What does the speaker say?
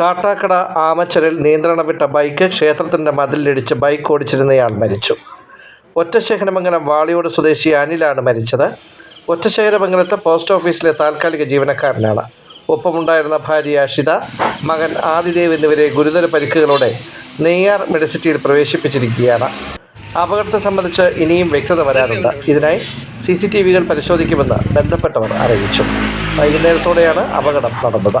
കാട്ടാക്കട ആമച്ചലിൽ നിയന്ത്രണം വിട്ട ബൈക്ക് ക്ഷേത്രത്തിന്റെ മതിലിടിച്ച് ബൈക്ക് ഓടിച്ചിരുന്നയാൾ മരിച്ചു. ഒറ്റശേഖരമംഗലം വാളിയോട് സ്വദേശി അനിലാണ് മരിച്ചത്. ഒറ്റശേഖരമംഗലത്ത് പോസ്റ്റ് ഓഫീസിലെ താൽക്കാലിക ജീവനക്കാരനാണ്. ഒപ്പമുണ്ടായിരുന്ന ഭാര്യ അഷിത മകൻ ആദിദേവ് എന്നിവരെ ഗുരുതര പരിക്കുകളോടെ നെയ്യാർ മെഡിസിറ്റിയിൽ പ്രവേശിപ്പിച്ചിരിക്കുകയാണ്. അപകടത്തെ സംബന്ധിച്ച് ഇനിയും വ്യക്തത വരാറുണ്ട്. ഇതിനായി സി സി ടി വികൾ പരിശോധിക്കുമെന്ന് ബന്ധപ്പെട്ടവർ അറിയിച്ചു. വൈകുന്നേരത്തോടെയാണ് അപകടം നടന്നത്.